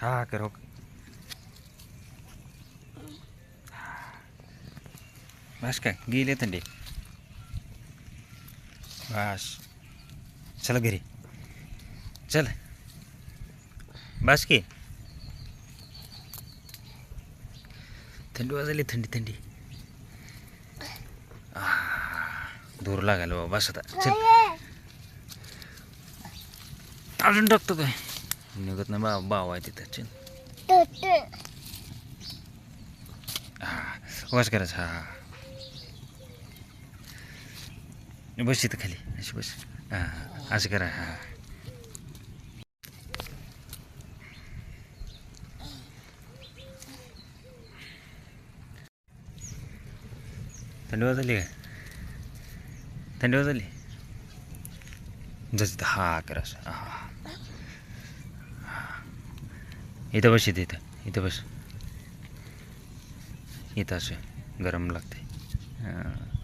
हा कर बस काय गेले थंडी बस चला घरी चल बस की थंडी वाजली थंडी थंडी दूर लागायला बाबा बस आता चल अजून टाकतो काय निघत नाही बा बाव आहे तिथं चल हा बस करायचं हा बस इथं खाली अशी बस. हां असं करा हा. थंडी वाजली काय? थंडी वाजली जस हा कर हा. इथं बस इथं इथं इथं बस. इथं असं गरम लागते हां.